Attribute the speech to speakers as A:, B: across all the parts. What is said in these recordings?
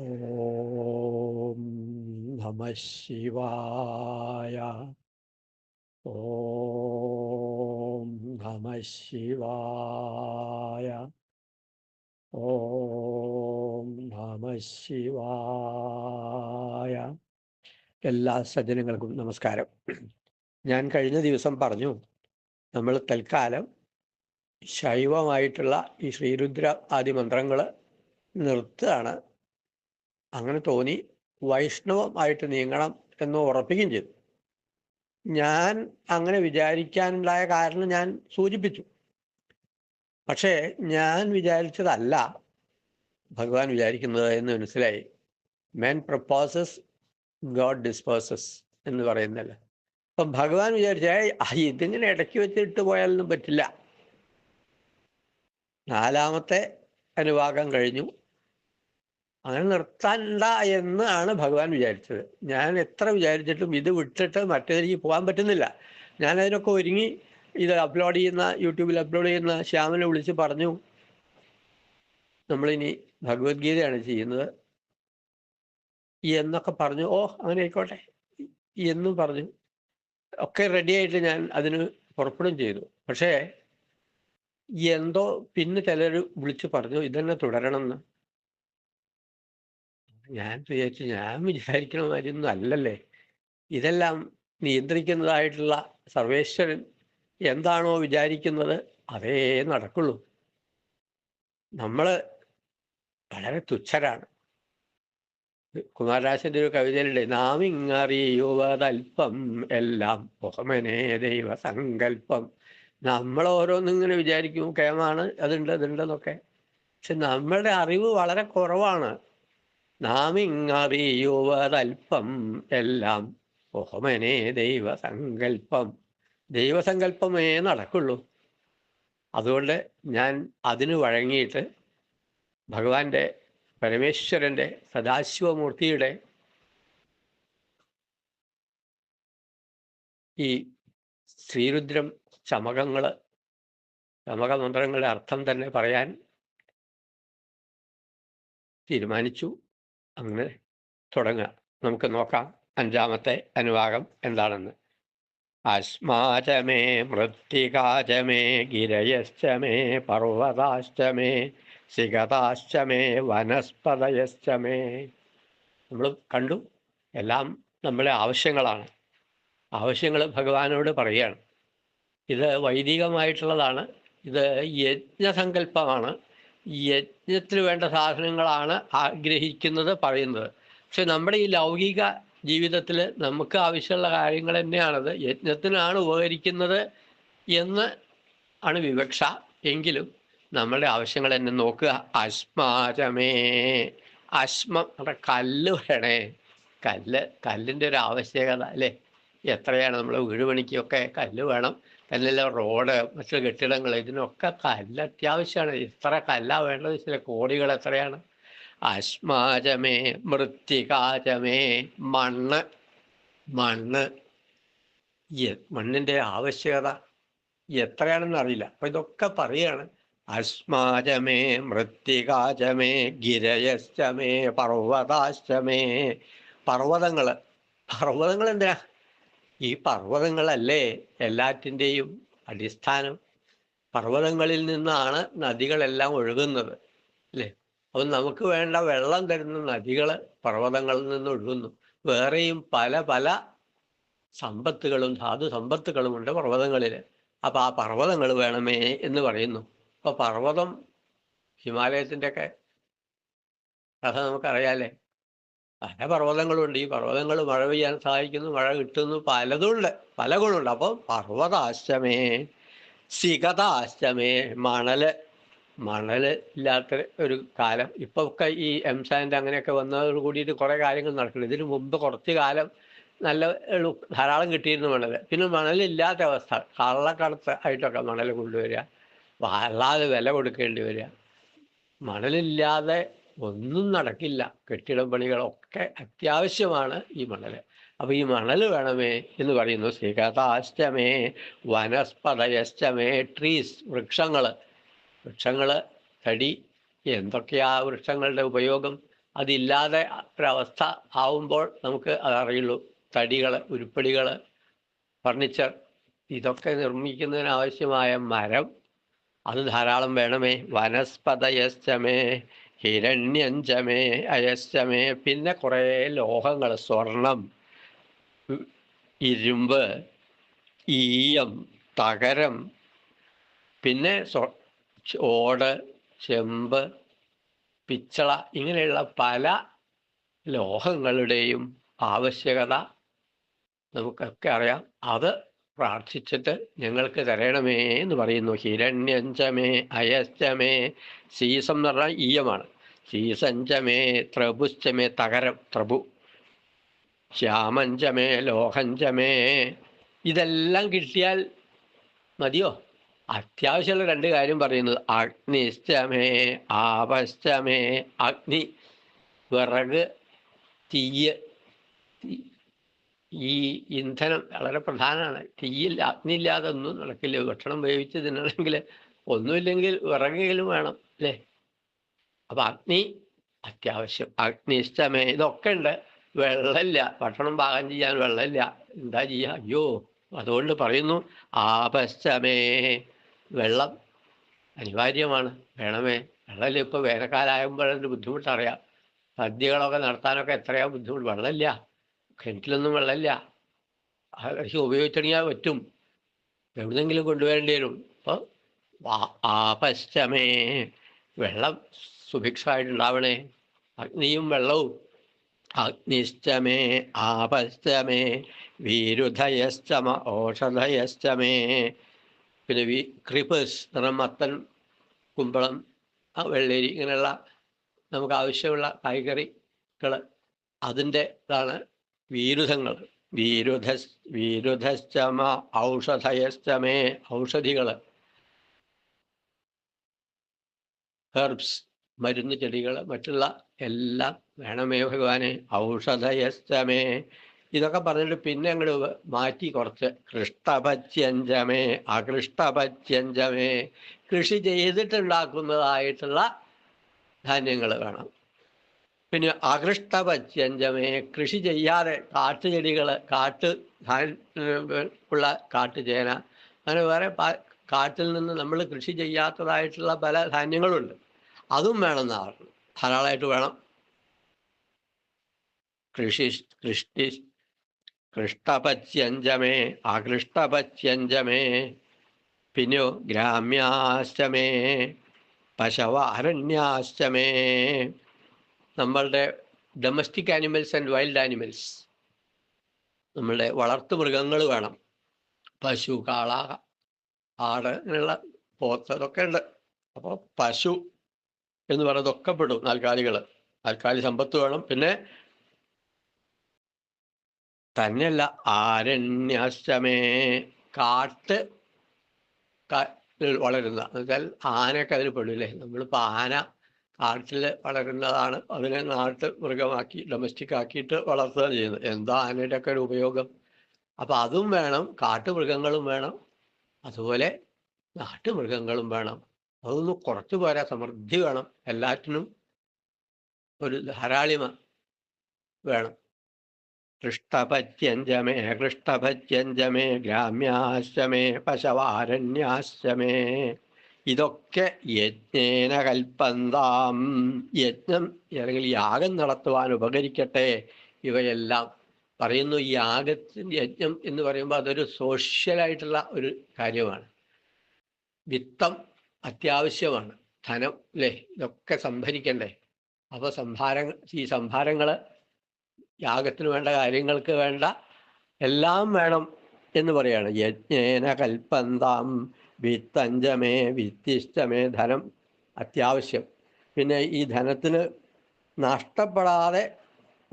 A: ഓം നമ ശിവായ ഓം നമ ശിവായ ഓം നമ ശിവായ എല്ലാ സജ്ജനങ്ങൾക്കും നമസ്കാരം. ഞാൻ കഴിഞ്ഞ ദിവസം പറഞ്ഞു നമ്മൾ തൽക്കാലം ശൈവമായിട്ടുള്ള ഈ ശ്രീരുദ്ര ആദി മന്ത്രങ്ങൾ നിർത്തുകയാണ്. അങ്ങനെ തോന്നി വൈഷ്ണവമായിട്ട് നീങ്ങണം എന്ന് ഉറപ്പിക്കുകയും ചെയ്തു. ഞാൻ അങ്ങനെ വിചാരിക്കാനുണ്ടായ കാരണം ഞാൻ സൂചിപ്പിച്ചു. പക്ഷേ ഞാൻ വിചാരിച്ചതല്ല. ഭഗവാൻ വിചാരിക്കുന്നത് എന്ന് മനസ്സിലായി. മാൻ പ്രപ്പോസസ് ഗോഡ് ഡിസ്പോസസ് എന്ന് പറയുന്നല്ല അപ്പം ഭഗവാൻ വിചാരിച്ച ഇതിങ്ങനെ ഇടയ്ക്ക് വെച്ചിട്ട് പോയാലൊന്നും പറ്റില്ല. നാലാമത്തെ അനുവാകം കഴിഞ്ഞു. അങ്ങനെ നിർത്തണ്ട എന്നാണ് ഭഗവാൻ വിചാരിച്ചത്. ഞാൻ എത്ര വിചാരിച്ചിട്ടും ഇത് വിട്ടിട്ട് മറ്റേതിലേക്ക് പോകാൻ പറ്റുന്നില്ല. ഞാൻ അതിനൊക്കെ ഒരുങ്ങി ഇത് അപ്ലോഡ് ചെയ്യുന്ന യൂട്യൂബിൽ അപ്ലോഡ് ചെയ്യുന്ന ശ്യാമനെ വിളിച്ച് പറഞ്ഞു നമ്മളിനി ഭഗവത്ഗീതയാണ് ചെയ്യുന്നത്. എന്നൊക്കെ പറഞ്ഞു ഓ അങ്ങനെ ആയിക്കോട്ടെ. എന്നും പറഞ്ഞു. ഒക്കെ റെഡി ആയിട്ട് ഞാൻ അതിന് പുറപ്പെടും ചെയ്തു. പക്ഷേ എന്തോ പിന്നെ ചിലർ വിളിച്ച് പറഞ്ഞു ഇതന്നെ തുടരണം എന്ന് ഞാൻ വിചാരിച്ചു ഞാൻ വിചാരിക്കണ മാതിരിയൊന്നും അല്ലല്ലേ. ഇതെല്ലാം നിയന്ത്രിക്കുന്നതായിട്ടുള്ള സർവേശ്വരൻ എന്താണോ വിചാരിക്കുന്നത് അതേ നടക്കുള്ളൂ. നമ്മൾ വളരെ തുച്ഛരാണ്. കുമാരരാശന്റെ ഒരു കവിതയിലുണ്ട് നാം ഇങ്ങറിയുവതൽപ്പം എല്ലാം ഓഹമനെ ദൈവ സങ്കല്പം നമ്മൾ ഓരോന്നിങ്ങനെ വിചാരിക്കും കേമാണ് അതുണ്ട് അതുണ്ടെന്നൊക്കെ പക്ഷെ നമ്മളുടെ അറിവ് വളരെ കുറവാണ്. നാം ഇങ്ങറിയുവതൽപ്പം എല്ലാം. ഓമനെ ദൈവസങ്കല്പം ദൈവസങ്കല്പമേ നടക്കുള്ളൂ. അതുകൊണ്ട് ഞാൻ അതിന് വഴങ്ങിയിട്ട് ഭഗവാന്റെ പരമേശ്വരന്റെ സദാശിവമൂർത്തിയുടെ ഈ ശ്രീരുദ്രം ചമകങ്ങൾ ചമകമന്ത്രങ്ങളുടെ അർത്ഥം തന്നെ പറയാൻ തീരുമാനിച്ചു. അങ്ങനെ തുടങ്ങുക നമുക്ക് നോക്കാം അഞ്ചാമത്തെ അനുവാകം എന്താണെന്ന്. അസ്മാചമേ മൃത്തികാചമേ ഗിരയശ്ചമേ പർവതാശ്ചമേ ശിഖതാശ്ചമേ വനസ്പതയശ്ചമേ. നമ്മൾ കണ്ടു എല്ലാം നമ്മളെ ആവശ്യങ്ങളാണ്. ആവശ്യങ്ങൾ ഭഗവാനോട് പറയുകയാണ്. ഇത് വൈദികമായിട്ടുള്ളതാണ്. ഇത് യജ്ഞസങ്കല്പമാണ്. യജ്ഞത്തിന് വേണ്ട സാധനങ്ങളാണ് ആഗ്രഹിക്കുന്നത് പറയുന്നത്. പക്ഷെ നമ്മുടെ ഈ ലൗകിക ജീവിതത്തിൽ നമുക്ക് ആവശ്യമുള്ള കാര്യങ്ങൾ തന്നെയാണത്. യജ്ഞത്തിനാണ് ഉപകരിക്കുന്നത് എന്ന് ആണ് വിവക്ഷ. എങ്കിലും നമ്മളുടെ ആവശ്യങ്ങൾ തന്നെ നോക്കുക. അശ്മാരമേ അശ്മം കല്ല് വേണേ കല്ല് കല്ലിന്റെ ഒരു ആവശ്യകത അല്ലേ? എത്രയാണ് നമ്മൾ വീട് പണിക്കൊക്കെ കല്ല് വേണം. കല്ലല്ല റോഡ് മറ്റു കെട്ടിടങ്ങൾ ഇതിനൊക്കെ കല്ല് അത്യാവശ്യമാണ്. ഇത്ര കല്ല വേണ്ടത് ചില കോടികൾ എത്രയാണ്? അശ്മാചമേ മൃത്തികാചമേ മണ്ണ് മണ്ണ്. മണ്ണിന്റെ ആവശ്യകത എത്രയാണെന്ന് അറിയില്ല. അപ്പൊ ഇതൊക്കെ പറയാണ്. അസ്മാചമേ മൃത്തികാചമേ ഗിരയശ്ചമേ പർവതാശ്ചമേ. പർവതങ്ങൾ പർവതങ്ങൾ എന്തിനാ ഈ പർവതങ്ങളല്ലേ എല്ലാറ്റിന്റെയും അടിസ്ഥാനം? പർവതങ്ങളിൽ നിന്നാണ് നദികളെല്ലാം ഒഴുകുന്നത് അല്ലേ? അപ്പം നമുക്ക് വേണ്ട വെള്ളം തരുന്ന നദികൾ പർവതങ്ങളിൽ നിന്ന് ഒഴുകുന്നു. വേറെയും പല പല സമ്പത്തുകളും ധാതു സമ്പത്തുകളും ഉണ്ട് പർവതങ്ങളിൽ. അപ്പം ആ പർവതങ്ങൾ വേണമേ എന്ന് പറയുന്നു. അപ്പോൾ പർവതം ഹിമാലയത്തിന്റെയൊക്കെ കഥ നമുക്കറിയാലേ പല പർവതങ്ങളുണ്ട്. ഈ പർവതങ്ങൾ മഴ പെയ്യാൻ സഹായിക്കുന്നു. മഴ കിട്ടുന്നു. പലതുണ്ട്. പല ഗുണമുണ്ട് അപ്പോൾ പർവതാശ്രമേ സികതാശ്രമേ മണൽ മണൽ ഇല്ലാത്ത ഒരു കാലം. ഇപ്പൊ ഒക്കെ ഈ എംസാൻഡ് അങ്ങനെയൊക്കെ വന്നതോട് കൂടിയിട്ട് കുറേ കാര്യങ്ങൾ നടക്കുന്നു ഇതിനു മുമ്പ് കുറച്ച് കാലം നല്ല ധാരാളം കിട്ടിയിരുന്നു മണൽ പിന്നെ മണലില്ലാത്ത അവസ്ഥ. കള്ളക്കടത്ത് ആയിട്ടൊക്കെ മണൽ കൊണ്ടുവരിക. വല്ലാതെ വില കൊടുക്കേണ്ടി വരിക. മണലില്ലാതെ ഒന്നും നടക്കില്ല. കെട്ടിടം പണികളൊക്കെ അത്യാവശ്യമാണ് ഈ മണൽ അപ്പൊ ഈ മണൽ വേണമേ എന്ന് പറയുന്നു ശ്രീകഥാഷ്ടമേ വനസ്പതയഷ്ടമേ ട്രീസ് വൃക്ഷങ്ങൾ വൃക്ഷങ്ങൾ തടി എന്തൊക്കെയാ വൃക്ഷങ്ങളുടെ ഉപയോഗം? അതില്ലാതെ ഒരവസ്ഥ ആവുമ്പോൾ നമുക്ക് അതറിയുള്ളൂ തടികൾ ഉരുപ്പടികൾ ഫർണിച്ചർ ഇതൊക്കെ നിർമ്മിക്കുന്നതിനാവശ്യമായ മരം അത് ധാരാളം വേണമേ. വനസ്പതയശ്ചമേ ഹിരണ്യഞ്ചമേ അയശ്ചമേ പിന്നെ കുറേ ലോഹങ്ങൾ. സ്വർണം ഇരുമ്പ് ഈയം തകരം. പിന്നെ ഓട് ചെമ്പ് പിച്ചള ഇങ്ങനെയുള്ള പല ലോഹങ്ങളുടെയും ആവശ്യകത നമുക്കൊക്കെ അറിയാം. അത് പ്രാർത്ഥിച്ചിട്ട് ഞങ്ങൾക്ക് തരണമേ എന്ന് പറയുന്നു. ഹിരണ്യഞ്ചമേ അയശ്ചമേ സീസം എന്ന് പറഞ്ഞാൽ ഈയമാണ്. സീസഞ്ചമേ ത്രപുശ്ചമേ തകരം ത്രപു. ശ്യാമഞ്ചമേ ലോഹഞ്ചമേ ഇതെല്ലാം കിട്ടിയാൽ മതിയോ? അത്യാവശ്യമുള്ള രണ്ട് കാര്യം പറയുന്നത്. അഗ്നിശ്ചമേ ആപശ്ചമേ അഗ്നി. വിറക് തീയ് ഈ ഇന്ധനം വളരെ പ്രധാനമാണ്. തീയിൽ അഗ്നിയില്ലാതെ ഒന്നും നടക്കില്ല ഭക്ഷണം വേവിച്ച് തിന്നണമെങ്കിൽ ഒന്നുമില്ലെങ്കിൽ വിറകെങ്കിലും വേണം അല്ലേ? അപ്പൊ അഗ്നി അത്യാവശ്യം. അഗ്നി ഇഷ്ടമേ. ഇതൊക്കെ ഉണ്ട്. വെള്ളമില്ല. ഭക്ഷണം പാകം ചെയ്യാൻ വെള്ളമില്ല. എന്താ ചെയ്യുക അയ്യോ അതുകൊണ്ട് പറയുന്നു ആപശ്ചമേ വെള്ളം അനിവാര്യമാണ്. വേണമേ. വെള്ളമില്ല. ഇപ്പൊ വേനൽക്കാലമാകുമ്പോഴൊരു ബുദ്ധിമുട്ടറിയാം. സദ്യകളൊക്കെ നടത്താനൊക്കെ എത്രയാ ബുദ്ധിമുട്ട്? വെള്ളമില്ല. കിണറ്റിലൊന്നും വെള്ളമില്ല. പക്ഷെ ഉപയോഗിച്ചണിയാൽ പറ്റും. എവിടുന്നെങ്കിലും കൊണ്ടുവരേണ്ടി വരും. അപ്പോൾ പശ്ചമേ വെള്ളം സുഭിക്ഷമായിട്ടുണ്ടാവണേ. അഗ്നിയും വെള്ളവും. അഗ്നിശ്ചമേ ആപശ്ചമേ വീരുധയശ്ചമ ഓഷധയശ്ചമേ. പിന്നെ വി ക്രിപ്പേഴ്സ് നിറം മത്തൻ കുമ്പളം ആ വെള്ളരി ഇങ്ങനെയുള്ള നമുക്ക് ആവശ്യമുള്ള കായ്കറികൾ അതിന്റെ ഇതാണ് വീരുധങ്ങൾ. വീരുധ വീരുധശ്ചമ ഔഷധയശ്ചമേ ഔഷധികൾ. ഹെർബ്സ് മരുന്ന് ചെടികൾ മറ്റുള്ള എല്ലാം വേണമേ ഭഗവാനെ. ഔഷധയസ്തമേ ഇതൊക്കെ പറഞ്ഞിട്ട് പിന്നെ അങ്ങോട്ട് മാറ്റി കുറച്ച്. കൃഷ്ണപത്യഞ്ചമേ അകൃഷ്ടപത്യഞ്ചമേ കൃഷി ചെയ്തിട്ടുണ്ടാക്കുന്നതായിട്ടുള്ള ധാന്യങ്ങൾ വേണം. പിന്നെ അകൃഷ്ടപത്യഞ്ചമേ കൃഷി ചെയ്യാതെ കാട്ടുചെടികൾ കാട്ട് ഉള്ള കാട്ടുചേന അങ്ങനെ വേറെ കാട്ടിൽ നിന്ന് നമ്മൾ കൃഷി ചെയ്യാത്തതായിട്ടുള്ള പല ധാന്യങ്ങളുണ്ട്. അതും വേണമെന്നാണ് പറഞ്ഞു ധാരാളമായിട്ട് വേണം. കൃഷി കൃഷ്ടി കൃഷ്ടപത്യഞ്ചമേ അകൃഷ്ടപത്യഞ്ചമേ പിന്നെയോ ഗ്രാമ്യാശ്ചമേ പശവാരണ്യാശ്ചമേ നമ്മളുടെ domestic animals and wild animals നമ്മളുടെ വളർത്തു മൃഗങ്ങൾ വേണം. പശു കാള ആട് അങ്ങനെയുള്ള പോത്ത് അതൊക്കെ ഉണ്ട്. അപ്പോൾ പശു എന്ന് പറയുന്നതൊക്കെ പെടും നാൽക്കാലികൾ നാൽക്കാലി സമ്പത്ത് വേണം. പിന്നെ തന്നെയല്ല ആരണ്യാശ്രമേ കാട്ട് വളരുന്ന. എന്നുവെച്ചാൽ ആനയൊക്കെ അതിൽ പെടില്ലേ നമ്മളിപ്പോൾ ആന കാട്ടിൽ വളരുന്നതാണ്. അതിനെ നാട്ട് മൃഗമാക്കി ഡൊമസ്റ്റിക് ആക്കിയിട്ട് വളർത്തുക ചെയ്യുന്നത്. എന്താ ആനയുടെ ഒക്കെ ഒരു ഉപയോഗം? അപ്പം അതും വേണം കാട്ടു മൃഗങ്ങളും വേണം. അതുപോലെ നാട്ടുമൃഗങ്ങളും വേണം. അതൊന്നും കുറച്ചു പോരാ സമൃദ്ധി വേണം. എല്ലാറ്റിനും ഒരു ധാരാളിമ വേണം. കൃഷ്ടപത്യഞ്ചമേ കൃഷ്ടപത്യഞ്ചമേ ഗ്രാമ്യാശ്ചമേ പശവാരണ്യാശ്ചമേ ഇതൊക്കെ യജ്ഞേന കൽപ്പന്താം യജ്ഞം അല്ലെങ്കിൽ യാഗം നടത്തുവാൻ ഉപകരിക്കട്ടെ ഇവയെല്ലാം. പറയുന്നു യാഗത്തിന്റെ യജ്ഞം എന്ന് പറയുമ്പോൾ അതൊരു സോഷ്യലായിട്ടുള്ള ഒരു കാര്യമാണ്. വിത്തം അത്യാവശ്യമാണ്. ധനം അല്ലേ ഇതൊക്കെ സംഭരിക്കണ്ടേ? അപ്പോൾ സംഭാരങ്ങൾ ഈ സംഭാരങ്ങൾ യാഗത്തിന് വേണ്ട കാര്യങ്ങൾക്ക് വേണ്ട എല്ലാം വേണം എന്ന് പറയാണ്. യജ്ഞേന കൽപ്പന്താം വിത്തഞ്ചമേ വിത്തിഷ്ടമേ ധനം അത്യാവശ്യം. പിന്നെ ഈ ധനത്തിന് നഷ്ടപ്പെടാതെ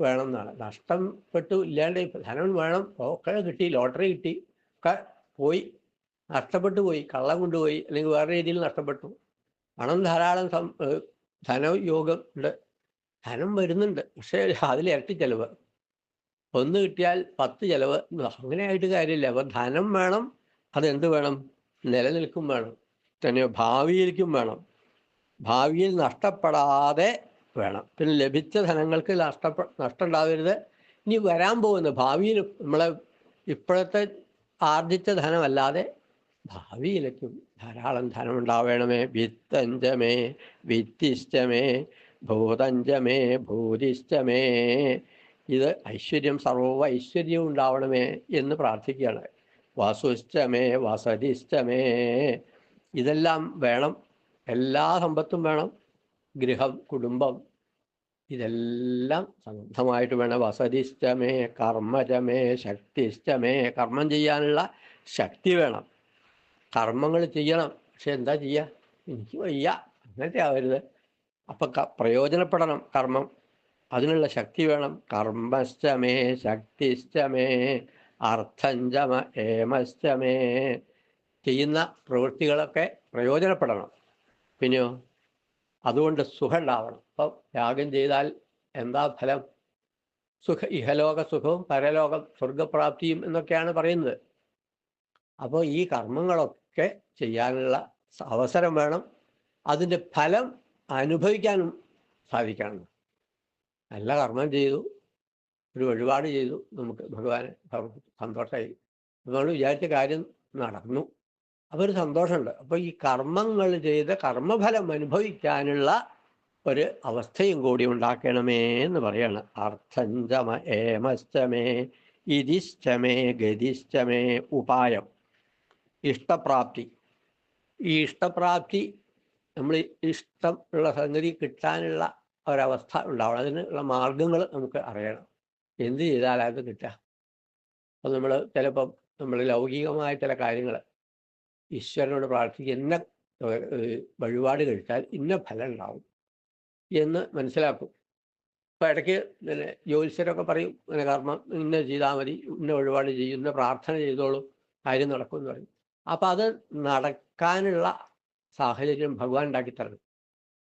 A: വേണം എന്നാണ്. നഷ്ടപ്പെട്ടു ഇല്ലാണ്ട് ധനം വേണം. ഒക്കെ കിട്ടി ലോട്ടറി കിട്ടി. ഒക്കെ പോയി. നഷ്ടപ്പെട്ടു പോയി. കള്ളം കൊണ്ടുപോയി. അല്ലെങ്കിൽ വേറെ രീതിയിൽ നഷ്ടപ്പെട്ടു. പണം ധാരാളം സം ധനയോഗം ഉണ്ട്. ധനം വരുന്നുണ്ട്. പക്ഷേ അതിൽ ഇരട്ടി ചിലവ്. ഒന്ന് കിട്ടിയാൽ പത്ത് ചിലവ്. അങ്ങനെയായിട്ട് കാര്യമില്ല. അപ്പം ധനം വേണം. അതെന്ത് വേണം? നിലനിൽക്കും വേണം. തന്നെ ഭാവിയിലേക്കും വേണം. ഭാവിയിൽ നഷ്ടപ്പെടാതെ വേണം. പിന്നെ ലഭിച്ച ധനങ്ങൾക്ക് നഷ്ടപ്പെ നഷ്ടം ഉണ്ടാവരുത് ഇനി വരാൻ പോകുന്ന ഭാവിയിൽ നമ്മളെ ഇപ്പോഴത്തെ ആർജിച്ച ധനമല്ലാതെ ഭാവിയിലേക്കും ധാരാളം ധനം ഉണ്ടാവണമേ വിത്തഞ്ചമേ വിത്തിഷ്ടമേ ഭൂതഞ്ചമേ ഭൂതിഷ്ടമേ ഇത് ഐശ്വര്യം സർവ ഐശ്വര്യവും ഉണ്ടാവണമേ എന്ന് പ്രാർത്ഥിക്കുകയാണ്. വാസുഷ്ടമേ വസതിഷ്ടമേ ഇതെല്ലാം വേണം. എല്ലാ സമ്പത്തും വേണം. ഗൃഹം കുടുംബം ഇതെല്ലാം സംബന്ധമായിട്ട് വേണം. വസതിഷ്ടമേ കർമ്മജമേ ശക്തിഷ്ടമേ കർമ്മം ചെയ്യാനുള്ള ശക്തി വേണം. കർമ്മങ്ങൾ ചെയ്യണം. പക്ഷെ എന്താ ചെയ്യുക എനിക്ക് വയ്യ. അങ്ങനത്തെ ആവരുത്. അപ്പം പ്രയോജനപ്പെടണം കർമ്മം. അതിനുള്ള ശക്തി വേണം. കർമ്മശ്ചമേ ശക്തിശ്ചമേ. അർത്ഥഞ്ചമ ഏമശ്ചമേ ചെയ്യുന്ന പ്രവൃത്തികളൊക്കെ പ്രയോജനപ്പെടണം. പിന്നെയോ? അതുകൊണ്ട് സുഖം ഉണ്ടാവണം അപ്പം യാഗം ചെയ്താൽ എന്താ ഫലം? സുഖ ഇഹലോക സുഖവും പരലോക സ്വർഗപ്രാപ്തിയും എന്നൊക്കെയാണ് പറയുന്നത്. അപ്പോൾ ഈ കർമ്മങ്ങളൊക്കെ ചെയ്യാനുള്ള അവസരം വേണം. അതിന്റെ ഫലം അനുഭവിക്കാനും സാധിക്കണം. നല്ല കർമ്മം ചെയ്തു. ഒരു വഴിപാട് ചെയ്തു. നമുക്ക് ഭഗവാന് സന്തോഷമായി നമ്മൾ വിചാരിച്ച കാര്യം നടന്നു. അപ്പോൾ ഒരു സന്തോഷമുണ്ട്. അപ്പോൾ ഈ കർമ്മങ്ങൾ ചെയ്ത് കർമ്മഫലം അനുഭവിക്കാനുള്ള ഒരു അവസ്ഥയും കൂടി ഉണ്ടാക്കണമേ എന്ന് പറയാണ്. അർത്ഥഞ്ചമ ഏമശ്ചമേ ഇതിശ്ചമേ ഗതിശ്ചമേ ഉപായം. ഇഷ്ടപ്രാപ്തി. ഈ ഇഷ്ടപ്രാപ്തി നമ്മൾ ഇഷ്ടം ഉള്ള സംഗതി കിട്ടാനുള്ള ഒരവസ്ഥ ഉണ്ടാവണം. അതിനുള്ള മാർഗങ്ങൾ നമുക്ക് അറിയണം. എന്ത് ചെയ്താൽ അത് കിട്ടുക? അപ്പം നമ്മൾ ചിലപ്പം നമ്മൾ ലൗകികമായ ചില കാര്യങ്ങൾ ഈശ്വരനോട് ഏർ, വഴിപാട് കഴിച്ചാൽ ഇന്ന ഫലം ഉണ്ടാവും എന്ന് മനസ്സിലാക്കും. ഇപ്പം ഇടയ്ക്ക് പിന്നെ ജ്യോത്സ്യരൊക്കെ പറയും ഇങ്ങനെ കർമ്മം ഇന്ന ചെയ്താൽ മതി ഇന്ന വഴിപാട് ചെയ്യും ഇന്ന പ്രാർത്ഥന ചെയ്തോളൂ കാര്യം നടക്കും എന്ന് പറയും. അപ്പം അത് നടക്കാനുള്ള സാഹചര്യം ഭഗവാൻ ഉണ്ടാക്കി തരണം.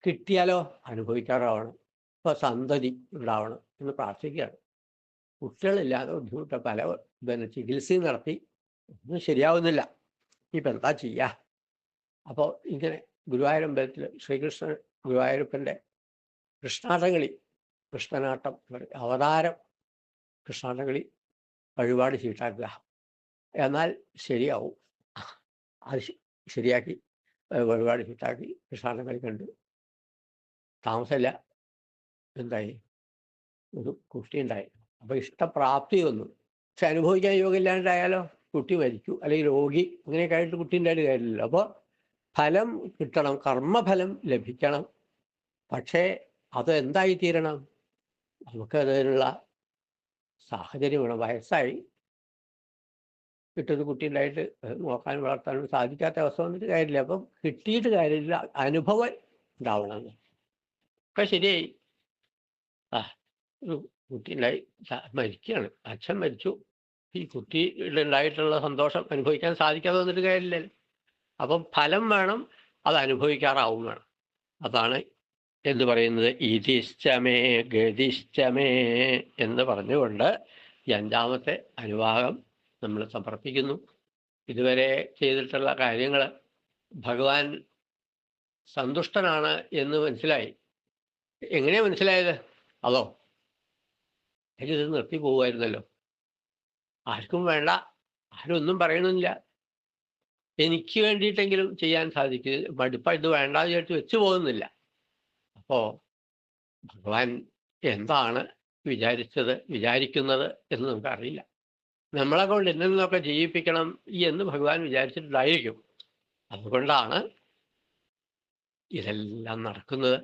A: കിട്ടിയാലോ? അനുഭവിക്കാറാവണം. ഇപ്പോൾ സന്തതി ഉണ്ടാവണം എന്ന് പ്രാർത്ഥിക്കുകയാണ്. കുട്ടികളില്ലാതെ ബുദ്ധിമുട്ട് പല പിന്നെ ചികിത്സയും നടത്തി. ഒന്നും ശരിയാവുന്നില്ല. ഇപ്പം എന്താ ചെയ്യുക അപ്പോൾ ഇങ്ങനെ ഗുരുവായൂരമ്പലത്തിൽ ശ്രീകൃഷ്ണൻ ഗുരുവായൂരപ്പന്റെ കൃഷ്ണാട്ടകളി കൃഷ്ണനാട്ടം അവതാരം കൃഷ്ണാട്ടകളി വഴിപാട് ചീട്ടാക്കുക. എന്നാൽ ശരിയാവും. അത് ശരിയാക്കി വഴിപാട് ചീട്ടാക്കി കൃഷ്ണാട്ടകളി കണ്ട്. താമസമില്ല. എന്തായി? ഒരു കുട്ടി ഉണ്ടായി. അപ്പോൾ ഇഷ്ടപ്രാപ്തി വന്നു. പക്ഷെ അനുഭവിക്കാൻ യോഗമില്ലാണ്ടായാലോ കുട്ടി മരിച്ചു. അല്ലെങ്കിൽ രോഗി. അങ്ങനെയൊക്കെ ആയിട്ട് കുട്ടിന്റെ ആയിട്ട് കാര്യമില്ലല്ലോ. അപ്പോൾ ഫലം കിട്ടണം. കർമ്മഫലം ലഭിക്കണം. പക്ഷേ അത് എന്തായി തീരണം നമുക്ക് അതിനുള്ള സാഹചര്യം വേണം. വയസ്സായി. കിട്ടുന്ന കുട്ടി നോക്കാൻ വളർത്താനും സാധിക്കാത്ത അവസ്ഥ വന്നിട്ട് കാര്യമില്ല. അപ്പം കിട്ടിയിട്ട് കാര്യമില്ല. അനുഭവം ഉണ്ടാവണം. ഒക്കെ ശരിയായി. ആ ഒരു കുട്ടി മരിക്കുകയാണ്. അച്ഛൻ മരിച്ചു. ഈ കുട്ടിയുടെ ഉണ്ടായിട്ടുള്ള സന്തോഷം അനുഭവിക്കാൻ സാധിക്കാതെ വന്നിട്ട് കാര്യമില്ലല്ലോ. അപ്പം ഫലം വേണം അത് അനുഭവിക്കാറാവും വേണം. അതാണ് എന്ന് പറയുന്നത്? ഇതിഷ്ടമേ ഗതിഷ്ടമേ എന്ന് പറഞ്ഞുകൊണ്ട് ഈ അഞ്ചാമത്തെ അനുഭാഗം നമ്മൾ സമർപ്പിക്കുന്നു. ഇതുവരെ ചെയ്തിട്ടുള്ള കാര്യങ്ങൾ ഭഗവാൻ സന്തുഷ്ടനാണ് എന്ന് മനസ്സിലായി. എങ്ങനെയാ മനസ്സിലായത്? അതോ എനിക്കിത് നിർത്തി പോവുമായിരുന്നല്ലോ ആർക്കും വേണ്ട. ആരൊന്നും പറയണമെന്നില്ല എനിക്ക് വേണ്ടിയിട്ടെങ്കിലും ചെയ്യാൻ സാധിക്കും. മടുപ്പ ഇത് വേണ്ട വിചാരിച്ച് വെച്ചു പോകുന്നില്ല. അപ്പോൾ ഭഗവാൻ എന്താണ് വിചാരിച്ചത് വിചാരിക്കുന്നത് എന്ന് നമുക്കറിയില്ല. നമ്മളെ കൊണ്ട് എന്തെങ്കിലുമൊക്കെ ചെയ്യിപ്പിക്കണം എന്ന് ഭഗവാൻ വിചാരിച്ചിട്ടുണ്ടായിരിക്കും. അതുകൊണ്ടാണ് ഇതെല്ലാം നടക്കുന്നത്.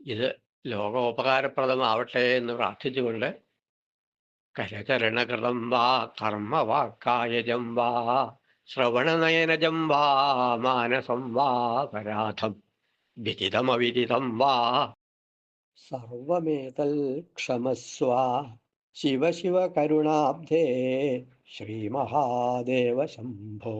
A: ഇത് ലോകോപകാരപ്രദമാവട്ടെ എന്ന് പ്രാർത്ഥിച്ചുകൊണ്ട് കരചരണകൃതം വാ കർമ്മവാക്കായജം വാ ശ്രവണനയനജം വാ മാനസം വാ പരാധം വിദിതമവിദിതം വാ. സർവമേതൽ ക്ഷമസ്വ ശിവ ശിവ കരുണാബ്ധേ ശ്രീമഹാദേവ ശംഭോ.